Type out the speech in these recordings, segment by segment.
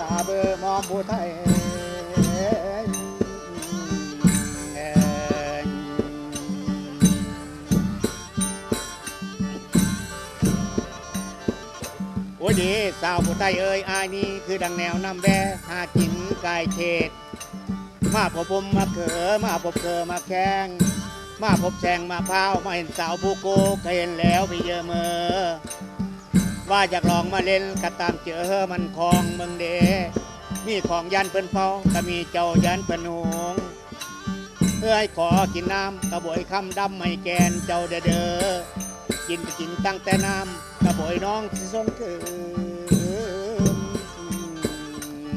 ตาเบอมอมผู้ไทยโอ้ยดีสาวผู้ไทยเอ้ยอายนี่คือดังแนวนำแบหากินกายเขตมาพบผมมาเขอมาพบเขอมาแข้งมาพบแซงมาพร้าวมาเห็นสาวผู้โกเห็นแล้วไปเยอะเมอ ว่าอยากลองมาเล่นก็ตามเจอมันของเมืองเด มีของยันเปิ้นเฝ้าก็มีเจ้ายันเปิ้นหงเพื่อให้ขอกินน้ำกระบวยคำดำไม่แกนเจ้าเด้อเด้อกินก็กินตั้งแต่น้ำกระบวยน้องสิส่งคืน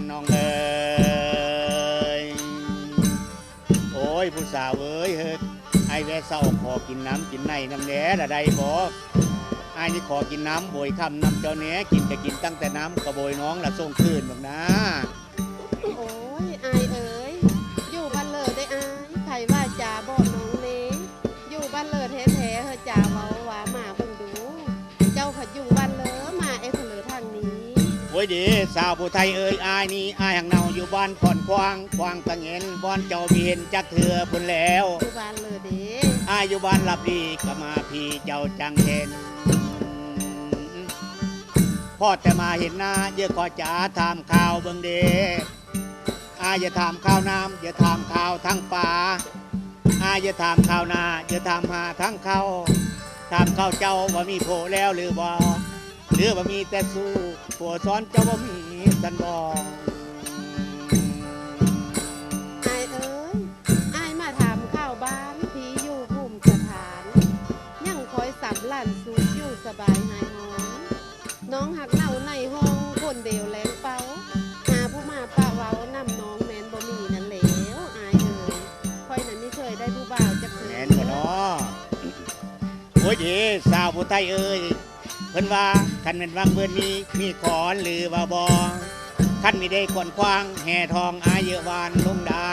น้องเอ้ยโอ้ยผู้สาวเอ้ยเฮ้ยไอ้แวะเศร้าขอกินน้ำกินในน้ำแหน่ละใดบอก อายนี่ขอกินน้ำโบยคำน้ำเจ้าเนี้ยกินจะกินตั้งแต่น้ำกระโบยน้องละส่งคืนหรอกนะ โอ้ยอายเอ๋ยอยู่บ้านเลิศได้อายไผว่าจ่าบ่น้องเนอยู่บ้านเลิศแท้ๆเฮอจ่าเว้าว่ามาเบิ่งดู เจ้าผัดอยู่บ้านเลอมาเอเผลอทางนี้ โอ้ยดีสาวผู้ไทยเอ้ยอายนี่อายหังเนาอยู่บ้านก่อนควางควางตังเงินบ้านเจ้ามีเห็นจักเถื่อพุ่นแล้วอยู่บ้านเลิศเด้อายอยู่บ้านหลับดีก็มาพี่เจ้าจังเห็น พ่อแต่มาเห็นหน้าเยอะขอจ๋าถามข่าวเบิ่งเดอายอย่าถามข่าวน้ำอย่าถามข่าวทั้งป่าอายอย่าถามข่าวนาอย่าถามหาทั้งเขาถามข้าวเจ้าว่ามีโผแล้วหรือบ่หรือว่ามีแต่สู้ผัวซ้อนเจ้าว่ามีสันบอง ผู้ไทยเอ้ยเพิ่นว่าคันเป็นวังเบิ่นมีมีขอนหรือว่าบอคันมีได้ขวนควางแห่ทองอายเยอะวานลงได้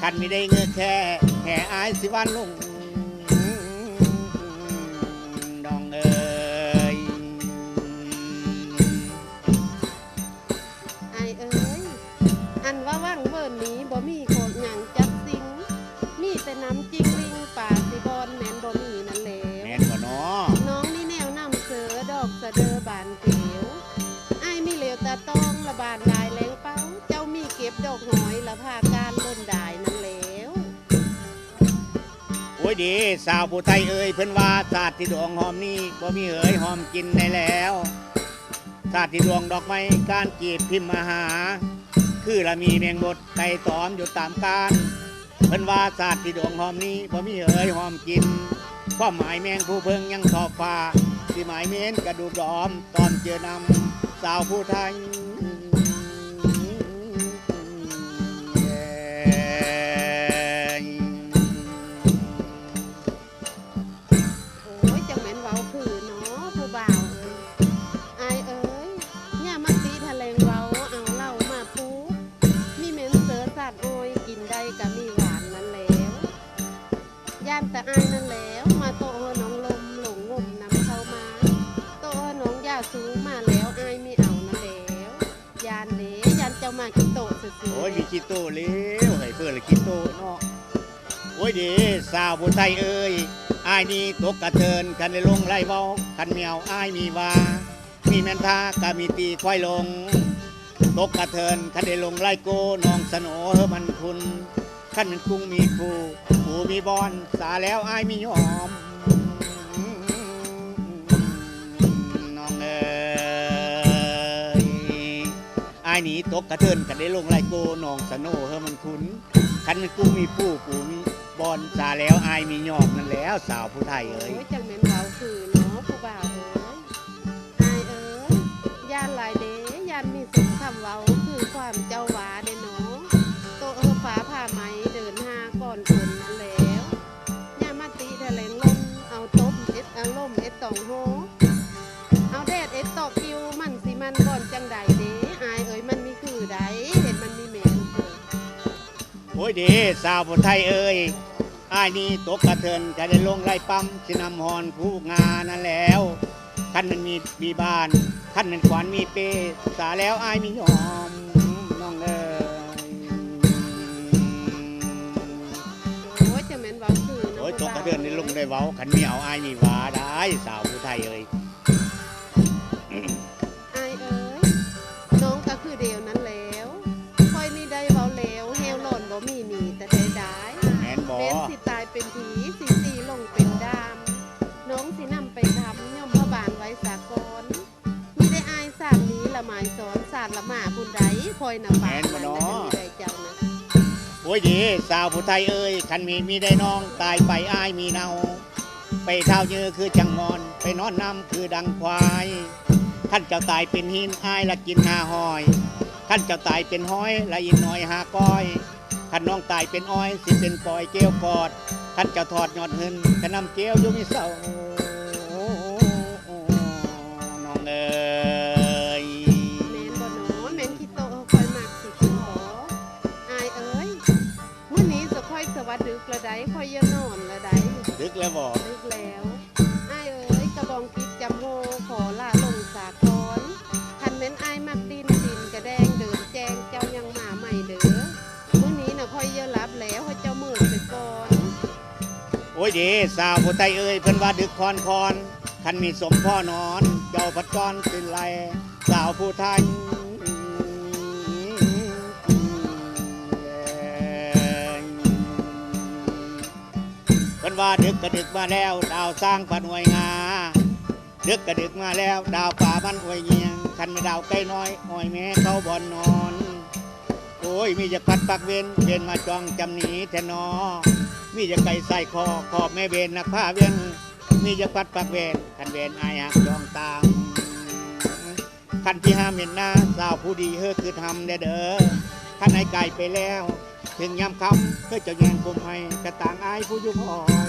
คันมีได้เงือกแค่แห่อายสิวันลง ละพาการล้นดายนั่นแหล้วโอ้ยดีสาวผู้ไทยเอ้ยเพิ่นว่าศาสตร์ที่ดวงหอมนี่บ่มีเอ๋ยหอมกินได้แล้วศาสตร์ที่ดวงดอกไม้การกีดพิมพ์มาหา คือละมีแมงบดไก่ตอมอยู่ตามการเพิ่นว่าศาสตร์ที่ดวงหอมนี้บ่มีเอ๋ยหอมกินความหมายแมงผู้เพิงยังทอบฟ้าที่หมายเม้นกระดูกดอมตอนเจอนำสาวผู้ไทย มากิโตะซื่อๆโอ้ยมีคิโตเลี้ยวให้เพื่อนเลยคิโตเนาะโอ้ยดีสาวผู้ไทยเอ้ยอายนี่ตกกระเทินกันเลยลงไล่เว้าคันเมียวอายมีว่ามีแมนทาก็มีตีควายลง ตกกระเทินคันได้ลงไล่โกน้องสโนเฮอมันคุณคันมันกุ้งมีครูผูมีบอนสาแล้วอายมียอม อายหนีตกกระเทินกันได้ลงไล่โกนองสโนเฮอมันคุ้นคันมันกูมีผู้กูมีบอลสาแล้วอายมียอกนั่นแล้วสาวผู้ไทยเอ้ย อ้ยเดีสาวผู้ไทยเอ้ยอายนี่ตกกระเทินกันได้ลงไล่ปั๊มสินำฮอนผู้งานั่นแล้วคันมันมีมีบ้านขั้นเป็นขวานมีเปสาแล้วอายมียอมน้องเอ้ยโอ้ยจะแม่นเว้าคือเนาะโอ้ยตผู้กบ่าวกระเดือนในลุงได้เว้าขันมีเอาอายมีหวาได้สาวผู้ไทยเอ้ย ละหมาผู้ใดคอยนำบานนั้นได้ได้เจ้านะโอ้ยดีสาวผู้ไทยเอ้ยขันมีมีได้น้องตายไปอายมีเนา ไปเท้ายือคือจังมอน ไปนอนน้ำคือดังควายท่านเจ้าตายเป็นหินอายละกินหาหอยท่านเจ้าตายเป็นห้อยละอินน้อยหาก้อยท่านน้องตายเป็นอ้อยสิเป็นปล่อยเกลียวกอดท่านเจ้าถอดยอดหึนขนำเจียวอยู่มิเศร้า วัสดึกละใดค่อยอย่านอนละใดดึกแล้วบอกดึกแล้วอายเอ้ยกระบองกิดจำโฮขอลาลงสากลคันแม่นอายมักดินดินกระแดงเดินแจงเจ้ายังมาใหม่เด้อมื้อนี้น่ะค่อยอย่ารับแล้วให้เจ้ามืดไปก่อนโอ้ยดีสาวผู้ไทยเอ้ยเพิ่นว่าดึกคอนคอนท่านมีสมพ่อนอน เจ้าพัดจรเป็นไรสาวผู้ไทย พิ่นว่าดึกกระดึกมาแล้ว ดาวสร้างปันวยงาดึกกระดึกมาแล้ว ดาวป่ามันอวยเงียงคันไม่ดาวใกล้น้อยอ้อยแม่เขาบอนนอน โอ้ยมีจะพัดปักเวนเวนมาจ้องจำหนีแทนอ มีจะไก่ใส่คอขอบแม่เวนนักผ้าเวียนมีจะพัดปักเวนคันเวนอายหักจ้องตามคันที่ห้ามเห็นหน้าสาวผู้ดีเฮอคือทำได้เด้อคันไอ้ไก่ไปแล้ว ถึงยามคำเพื่อจะแย่งผมให้กระต่างอายผู้ยุพอยนี่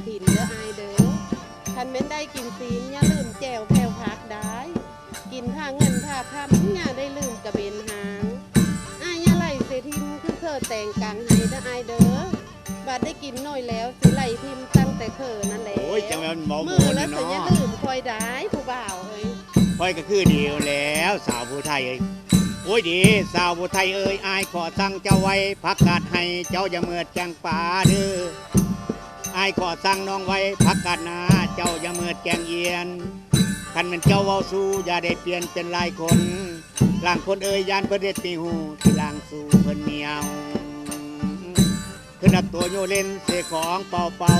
ระถินเด้อไอายเด้อคันแม่นได้กินซีนอย่าลืมแจวแผวพักได้ กินผ้าเงินผ้าคำอย่าได้ลืมกระเบนหางอายอย่าไหลเสทิมคือเธอแต่งกังให้เด้อไอายเด้อบาดได้กินหน่อยแล้วสิไหลทิมตั้งแต่เธอนั่นแหละโอ้ยจังแม่นเบาหมืมูอแล้วนี่เสียอย่าลืมคอยได้ผู้บ่าวเอ้ยคอยก็คือเดียวแล้วสาวผู้ไทยเอ้ยโอ้ยดีสาวผู้ไทยเอ้ยอายขอสั่งเจ้าไว้พักกาดให้เจ้าอย่าเมือดจังป่าเด้อ อายขอสั่งน้องไว้พักกาดนาเจ้าอย่าเมือดแกงเอียนคันมันเจ้าเว้าสู้อย่าได้เปลี่ยนเป็นหลายคนหล่างคนเอ้ยยานเพิ่นเด็ดตีหูที่หล่างสู่เพิ่นเหนียวคือนักตัวโยเล่นเสของเป่าเป่า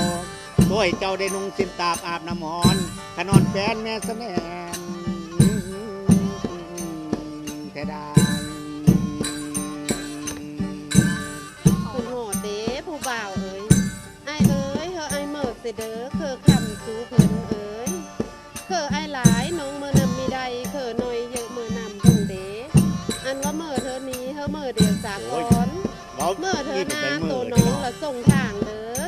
ตัวให้เจ้าได้นุ่งสินตาบอาบน้ำหอนขนอนแฟนแม่สแนนแค่ได้คุ เด้อเคอคำสูเพิ่นเอ้ยเคอไอหลายน้องเมื่อนำมีใดเคอหน่อยเยอะเมื่อนำพุงเด้อันว่าเมื่อเธอนี้เฮอเมื่อเดียวสากอนเมื่อเธอหน้านโตเป็นน้องละส่งทางเด้อ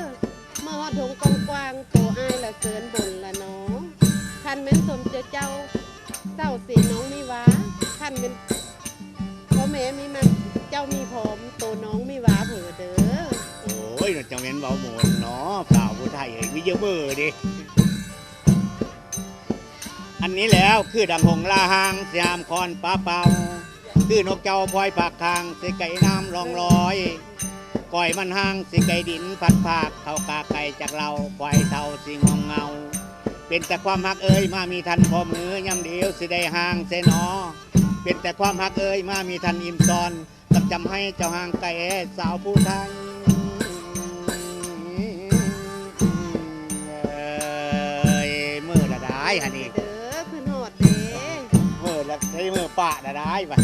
เมื่อฮอดทงกองกว้างโตอายละเสินบนละน้องคันแม่นสมเจอเจ้าเจ้าสีน้องมีหวาคันเป็นพ่อแม่มีมันเจ้ามีพร้อมโตน้องมีวาเผื่อเด้อ ยน่าจะเว้นเบาหมดเนาะสาวผู้ไทยเองมีเยอะเบอร์ดิ อันนี้แล้วคือดังหงลาหางสยามคอนป้าเป่า คือนกเจ้าพลอยปากคางสิไก่น้ำลองลอยก่อยมันห้างสิไก่ดินพัดภาคเท่ากาไก่จากเราควายเท่าสิงองเงา เป็นแต่ความหักเอ้ยมามีทันพอมือยำเดียวสิได้ห่างเสนอเป็นแต่ความหักเอ้ยมามีทันอิ่มซอนจำจำให้เจ้าห่างไก่สาวผู้ไทย มือละได้ฮะนี่เด้อขึ้นหอดเด้มือละใช้มือปะละได้ปะ